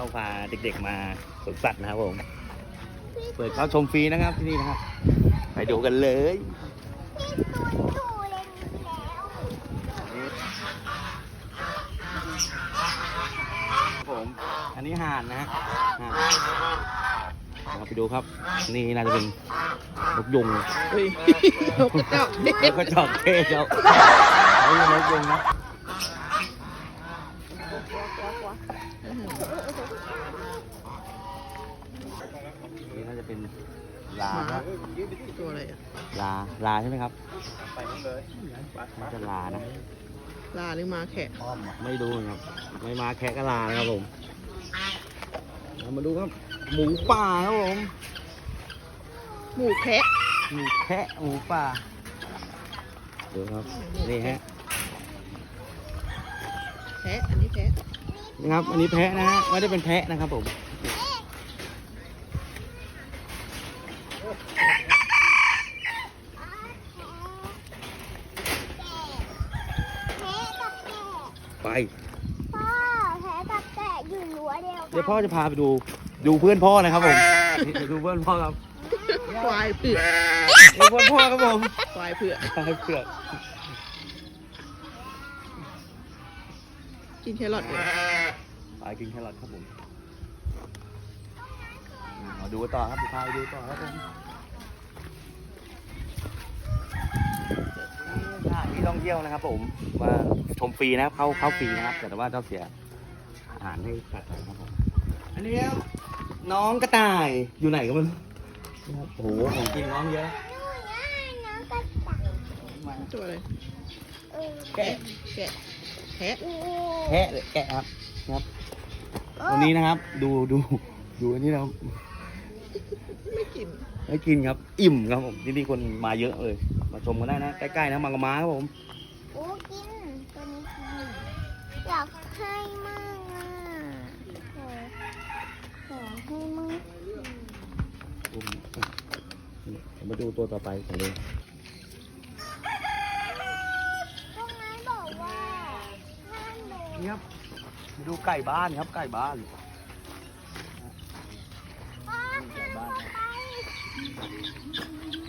เราพาเด็กๆมาสวนสัตว์นะครับผม เปิดเข้าชมฟรีนะครับที่นี่นะครับ ไปดูกันเลยตู้เล่นแล้วผมอันนี้ห่านนะฮะห่านเราไปดูครับ นี่น่าจะเป็นนกยุงเฮ้ยนกกระจอกเทนศกกระจอกเทศครับนี่นกยุงนะ นี่น่าจะเป็น ลาหมาครับตัวอะไรอะลาลาใช่ไหมครับน่าจะลานะลาหรือหมาแขะไม่ดูครับ ไม่มาแคะก็ลานะครับผมเรามาดูครับ หมูป่าครับผมหมูแพะหมูแคะหมูป่าดูครับนี่ฮะแพะอันนี้แพะนี่ครับ อันนี้แพะนะฮะไม่ได้เป็นแพะนะครับผม แพ้กับแกะ ไป พ่อแพ้กับแกะอยู่รั้วเดียวกันเดี๋ยวพ่อจะพาไปดู ดูเพื่อนพ่อนะครับผมนี่ดูเพื่อนพ่อครับควายเผือกดูเพื่อนพ่อครับผมควายเผือกไปเผือกกินแครอทเลย ไปกินแครอทครับผมมา ดูต่อครับเดี๋ยวพาไปดูต่อครับผมสถานที่ท่องเที่ยวนะครับ ผมมาชมฟรีนะครับเข้าเข้าฟรีนะครับ แต่ว่าต้องเสียอาหารให้สัตว์นะครับผมอันนี้ครับน้องกระต่ายอยู่ไหนก็ไม่รู้นะครับโอ้โหของกินน้องเยอะน้องกระต่ายตัวอะไรเออแกะแกะแพะแพะหรือแกะครับนะครับวันนี้นะครับ ดูดูดูอันนี้เรา ไม่กิน ไม่กินครับ อิ่มครับผมที่นี่คนมาเยอะเลย มาชมกันได้นะ ใกล้ๆนะมังกรม้าครับผมโอ้กินตัวนี้กินอยากให้มากอะขอขอให้มากผมมาดูตัวต่อไปกันเลยตรงนั้นบอกว่าห้ามลงนี่ครับมาดูไก่บ้านครับไก่บ้าน พ่อห้ามลงไป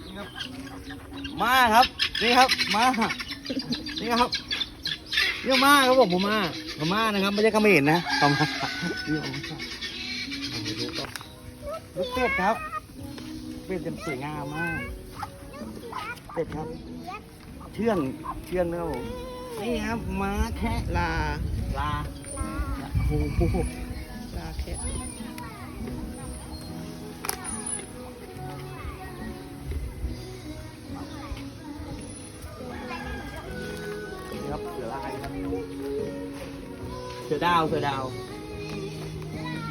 นี่ครับ มาครับ นี่ครับ มา นี่ครับนี่มาครับผมผมมาผมมานะครับไม่ใช่เขมรนะผมมานี่ผมมาเอาไปดูต่อลูกเป็ดครับ เป็ดจะสวยงามมาก เป็ดครับ เชื่องเชื่องนะครับผมนี่ครับม้าแคะลาลาโอ้โหลาแคะ สือดาวเสือดาว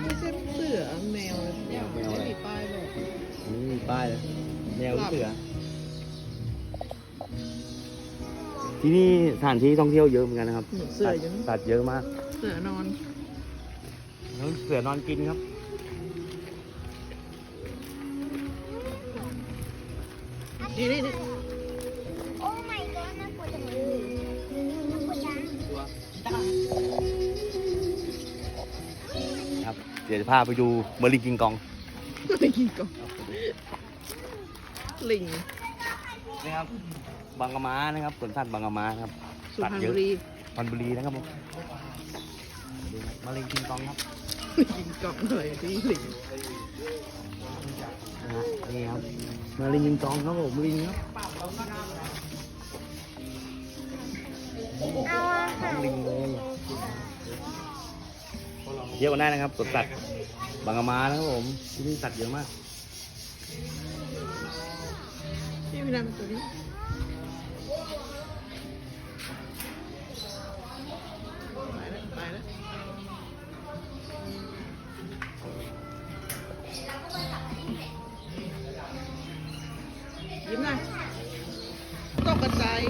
ไม่ใช่เสือแมวอะไรสักอย่างแมวอะไรไม่มีป้ายบอกอันนี้มีป้ายเลยแนวเสือ ที่นี่สถานที่ท่องเที่ยวเยอะเหมือนกันนะครับหนูเสือยังสัตว์เยอะมากเสือนอนแล้วเสือนอนกินครับ นี่นี่นี่ ดี๋ยวจะพาไปดูเมอร์ลิงกิงกองไม่กินก่อนลิงนี่ครับบางกะม้านะครับสวนสัตว์บางกะม้าครับสุพรรณบุรีพันบุรีนะครับผมดูครับมะเร็งกิงกองครับกินกล่องเลยที่ลิงนะฮะนี่ครับมะเร็งกิงกองครับผมลิงครับเอาอาหารลิงเลย เที่ยวกันได้นะครับสวนสัตว์บางกะมานะครับผมที่นี่สัตว์เยอะมากนี่พี่นันเป็นตัวนี้ไปแล้วไปแล้วยิ้มหน่อยตกกระจาย